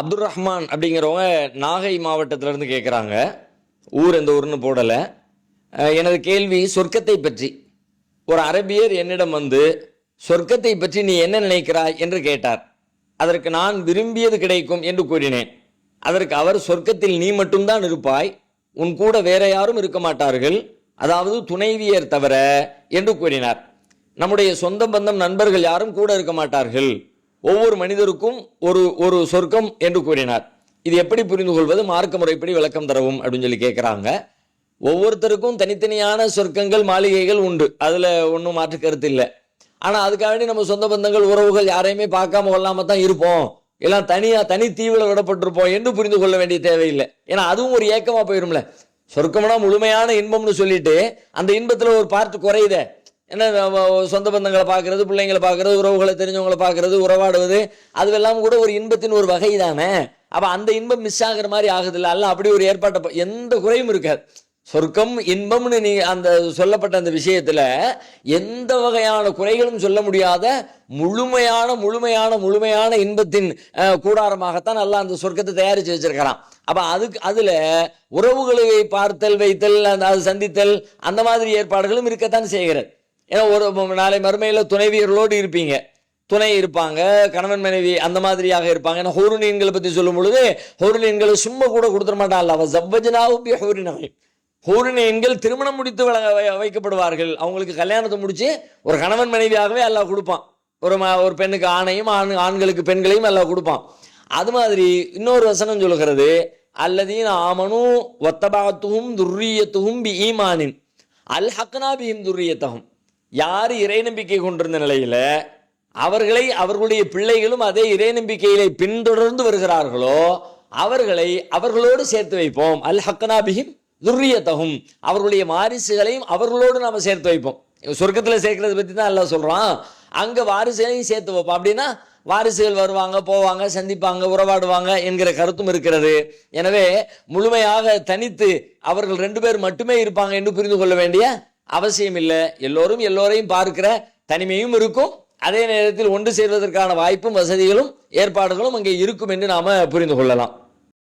அப்துல் ரஹ்மான் அப்படிங்கிறவங்க நாகை மாவட்டத்திலேருந்து கேட்குறாங்க ஊர் எந்த ஊர்னு போடலை. எனது கேள்வி சொர்க்கத்தை பற்றி. ஒரு அரபியர் என்னிடம் வந்து சொர்க்கத்தை பற்றி நீ என்ன நினைக்கிறாய் என்று கேட்டார். அதற்கு நான் விரும்பியது கிடைக்கும் என்று கூறினேன். அதற்கு அவர் சொர்க்கத்தில் நீ மட்டும்தான் இருப்பாய் உன் கூட வேற யாரும் இருக்க மாட்டார்கள் அதாவது துணைவியர் தவிர என்று கூறினார். நம்முடைய சொந்த பந்தம் நண்பர்கள் யாரும் கூட இருக்க மாட்டார்கள். ஒவ்வொரு மனிதருக்கும் ஒரு ஒரு சொர்க்கம் என்று கூறினார். இது எப்படி புரிந்து கொள்வது மார்க்க முறைப்படி விளக்கம் தரவும் அப்படின்னு சொல்லி கேட்குறாங்க ஒவ்வொருத்தருக்கும் தனித்தனியான சொர்க்கங்கள் மாளிகைகள் உண்டு. அதில் ஒன்றும் மாற்று கருத்து இல்லை. ஆனால் அதுக்காக வேண்டி நம்ம சொந்த பந்தங்கள் உறவுகள் யாரையுமே பார்க்காம கொள்ளாம தான் இருப்போம். எல்லாம் தனியாக தனி தீவில் விடப்பட்டிருப்போம் என்று புரிந்து கொள்ள வேண்டிய தேவையில்லை. ஏன்னா அதுவும் ஒரு ஏக்கமாக போயிடும்ல சொர்க்கம்னா முழுமையான இன்பம்னு சொல்லிட்டு அந்த இன்பத்தில் ஒரு பார்ட் குறையுதே. என்ன சொந்த பந்தங்களை பார்க்கறது பிள்ளைங்களை பார்க்கறது உறவுகளை தெரிஞ்சவங்களை பார்க்கறது உறவாடுவது அதுவெல்லாம் கூட ஒரு இன்பத்தின் ஒரு வகை தானே. அப்போ அந்த இன்பம் மிஸ் ஆகுற மாதிரி ஆகுதில்ல. அல்ல அப்படி ஒரு ஏற்பாட்டை எந்த குறையும் இருக்காது. சொர்க்கம் இன்பம்னு நீ அந்த சொல்லப்பட்ட அந்த விஷயத்தில் எந்த வகையான குறைகளும் சொல்ல முடியாத முழுமையான முழுமையான முழுமையான இன்பத்தின் கூடாரமாகத்தான் நல்லா அந்த சொர்க்கத்தை தயாரித்து வச்சிருக்கிறான். அப்போ அதுக்கு அதில் உறவுகளை பார்த்தல் வைத்தல் அந்த அது சந்தித்தல் அந்த மாதிரி ஏற்பாடுகளும் இருக்கத்தான் செய்கிறது. ஏன்னா ஒரு நாளை மறுமையில் துணைவியர்களோடு இருப்பீங்க. துணை இருப்பாங்க கணவன் மனைவி அந்த மாதிரியாக இருப்பாங்க. ஏன்னா ஹோருனீன்களை பற்றி சொல்லும் பொழுது ஹோருனீன்களை சும்மா கூட கொடுத்துட மாட்டான் அவ ஜவ்வஜனாவுப்பிய ஹோரினாய் ஹோருனீன்கள் திருமணம் முடித்து வழங்க- வை- வைக்கப்படுவார்கள். அவங்களுக்கு கல்யாணத்தை முடித்து ஒரு கணவன் மனைவியாகவே எல்லாம் கொடுப்பான். ஒரு ஒரு பெண்ணுக்கு ஆணையும் ஆண் ஆண்களுக்கு பெண்களையும் எல்லாம் கொடுப்பான். அது மாதிரி இன்னொரு வசனம் சொல்லுகிறது அல்லதீன் ஆமனும் ஒத்தபாத்துகும் துர்ரியத்துகும் பி ஈமானின். அல் ஹக்னா பிஹிம் துர்ரியத்தகும் யார் இறை நம்பிக்கை கொண்டிருந்த நிலையில் அவர்களை அவர்களுடைய பிள்ளைகளும் அதே இறை நம்பிக்கையிலே பின்தொடர்ந்து வருகிறார்களோ அவர்களை அவர்களோடு சேர்த்து வைப்போம். அல் ஹக்னா துர்ரியத்தகும் அவர்களுடைய வாரிசுகளையும் அவர்களோடு நாம் சேர்த்து வைப்போம். சொர்க்கத்தில் சேர்க்கறத பற்றி தான் எல்லாம் சொல்கிறான் அங்கே வாரிசுகளையும் சேர்த்து வைப்போம். அப்படின்னா வாரிசுகள் வருவாங்க போவாங்க சந்திப்பாங்க உறவாடுவாங்க என்கிற கருத்தும் இருக்கிறது. எனவே முழுமையாக தனித்து அவர்கள் ரெண்டு பேர் மட்டுமே இருப்பாங்க என்று புரிந்து கொள்ள வேண்டிய அவசியம் இல்லை எல்லோரும் எல்லோரையும் பார்க்கிற தனிமையும் இருக்கும். அதே நேரத்தில் ஒன்று சேர்வதற்கான வாய்ப்பும் வசதிகளும் ஏற்பாடுகளும் அங்கே இருக்கும் என்று நாம் புரிந்து கொள்ளலாம்.